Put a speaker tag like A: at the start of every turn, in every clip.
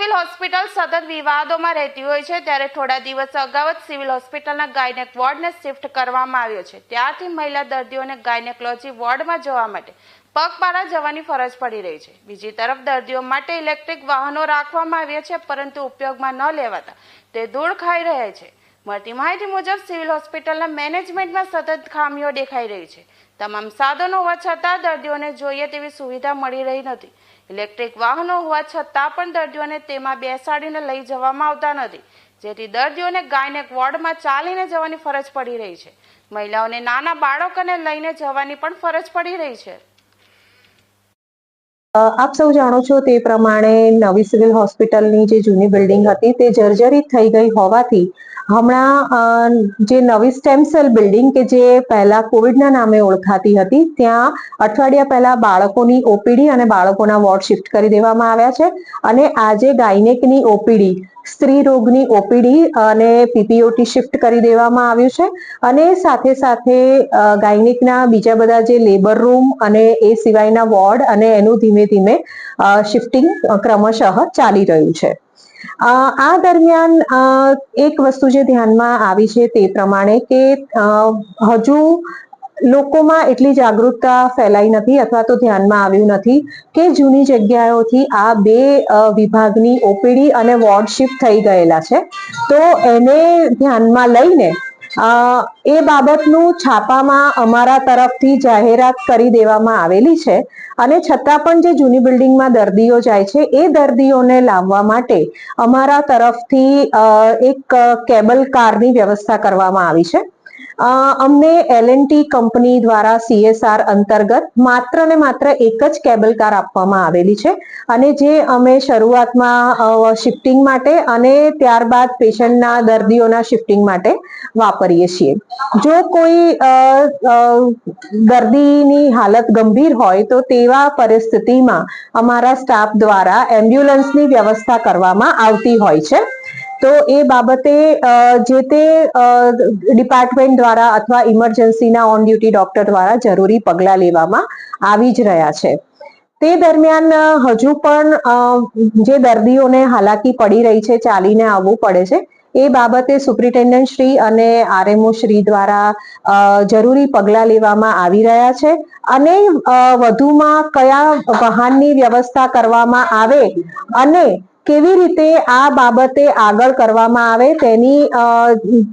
A: Hospital સતત વિવાદોમાં રહેતી હોય છે. ત્યારે થોડા દિવસ અગાઉ જ સિવિલ હોસ્પિટલના ગાયનેક વોર્ડને શિફ્ટ કરવામાં આવ્યો છે. ત્યારથી મહિલા દર્દીઓને ગાયનેકોલોજી વોર્ડમાં જવા માટે પગપાળા જવાની ફરજ પડી રહી છે. બીજી તરફ દર્દીઓ માટે ઇલેક્ટ્રિક વાહનો રાખવામાં આવ્યા છે, પરંતુ ઉપયોગમાં ન લેવાતા તે ધૂળ ખાઈ રહ્યા છે. મળતી માહિતી મુજબ સિવિલ હોસ્પિટલના મેનેજમેન્ટમાં સતત ખામીઓ દેખાઈ રહી છે. તમામ સાધનો હોવા છતાં દર્દીઓને જોઈએ તેવી સુવિધા મળી રહી નથી. ઇલેક્ટ્રિક વાહનો હોવા છતાં પણ દર્દીઓને તેમાં બેસાડીને લઈ જવામાં આવતા નથી. જેથી દર્દીઓને ગાયનેક વોર્ડમાં ચાલીને જવાની ફરજ પડી રહી છે. મહિલાઓને નાના બાળકોને લઈને જવાની પણ ફરજ પડી રહી છે.
B: આપ સૌ જાણો છો તે પ્રમાણે નવી સિવિલ હોસ્પિટલની જે જૂની બિલ્ડિંગ હતી તે જર્જરિત થઈ ગઈ હોવાથી હમણાં જે નવી સ્ટેમ સેલ બિલ્ડિંગ કે જે પહેલા કોવિડના નામે ઓળખાતી હતી, ત્યાં અઠવાડિયા પહેલા બાળકોની ઓપીડી અને બાળકોના વોર્ડ શિફ્ટ કરી દેવામાં આવ્યા છે અને આજે ગાયનેકની ઓપીડી સ્ત્રી રોગની ઓપીડી અને પીપીઓટી શિફ્ટ કરી દેવામાં આવ્યું છે અને સાથે સાથે ગાયનિકના બીજા બધા જે લેબર રૂમ અને એ સિવાયના વોર્ડ અને એનું ધીમે ધીમે શિફ્ટિંગ ક્રમશઃ ચાલી રહ્યું છે. આ દરમિયાન એક વસ્તુ જે ધ્યાનમાં આવી છે તે પ્રમાણે કે હજુ લોકોમાં એટલી જાગૃતતા ફેલાઈ નથી અથવા તો ધ્યાનમાં આવ્યું નથી કે જૂની જગ્યાઓથી આ બે વિભાગની ઓપીડી અને વોર્ડ શિફ્ટ થઈ ગયેલા છે. તો એને ધ્યાનમાં લઈને એ બાબતનું છાપામાં અમારા તરફથી જાહેરાત કરી દેવામાં આવેલી છે અને છતાં પણ જે જૂની બિલ્ડિંગમાં દર્દીઓ જાય છે, એ દર્દીઓને લાવવા માટે અમારા તરફથી એક કેબલ કારની વ્યવસ્થા કરવામાં આવી છે. અમને એલએનટી કંપની દ્વારા સીએસઆર અંતર્ગત માત્ર ને માત્ર એક જ કેબલ કાર આપવામાં આવેલી છે. અને જે અમે શરૂઆતમાં શિફ્ટિંગ માટે અને ત્યારબાદ પેશન્ટના દર્દીઓના શિફ્ટિંગ માટે વાપરીએ છીએ. જો કોઈ દર્દીની હાલત ગંભીર હોય તો તેવા પરિસ્થિતિમાં અમારા સ્ટાફ દ્વારા એમ્બ્યુલન્સની વ્યવસ્થા કરવામાં આવતી હોય છે. તો એ બાબતે જે તે ડિપાર્ટમેન્ટ દ્વારા અથવા ઇમરજન્સીના ઓન ડ્યુટી ડોક્ટર દ્વારા જરૂરી પગલાં લેવામાં આવી જ રહ્યા છે. તે દરમિયાન હજુ પણ જે દર્દીઓને હાલાકી પડી રહી છે, ચાલીને આવવું પડે છે, એ બાબતે સુપ્રિન્ટેન્ડન્ટ શ્રી અને આરએમઓ શ્રી દ્વારા જરૂરી પગલાં લેવામાં આવી રહ્યા છે. અને વધુમાં કયા વાહનની વ્યવસ્થા કરવામાં આવે અને કેવી રીતે આ બાબતે આગળ કરવામાં આવે તેની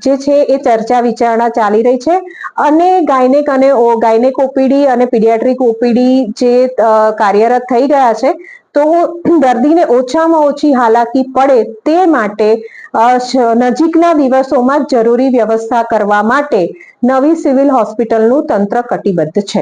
B: જે છે એ ચર્ચા વિચારણા ચાલી રહી છે. અને ગાયનેક અને ગાયનેક ઓપીડી અને પીડિયાટ્રિક ઓપીડી જે કાર્યરત થઈ ગયા છે, તો દર્દીને ઓછામાં ઓછી હાલાકી પડે તે માટે નજીકના દિવસોમાં જરૂરી વ્યવસ્થા કરવા માટે નવી સિવિલ હોસ્પિટલનું તંત્ર કટિબદ્ધ છે.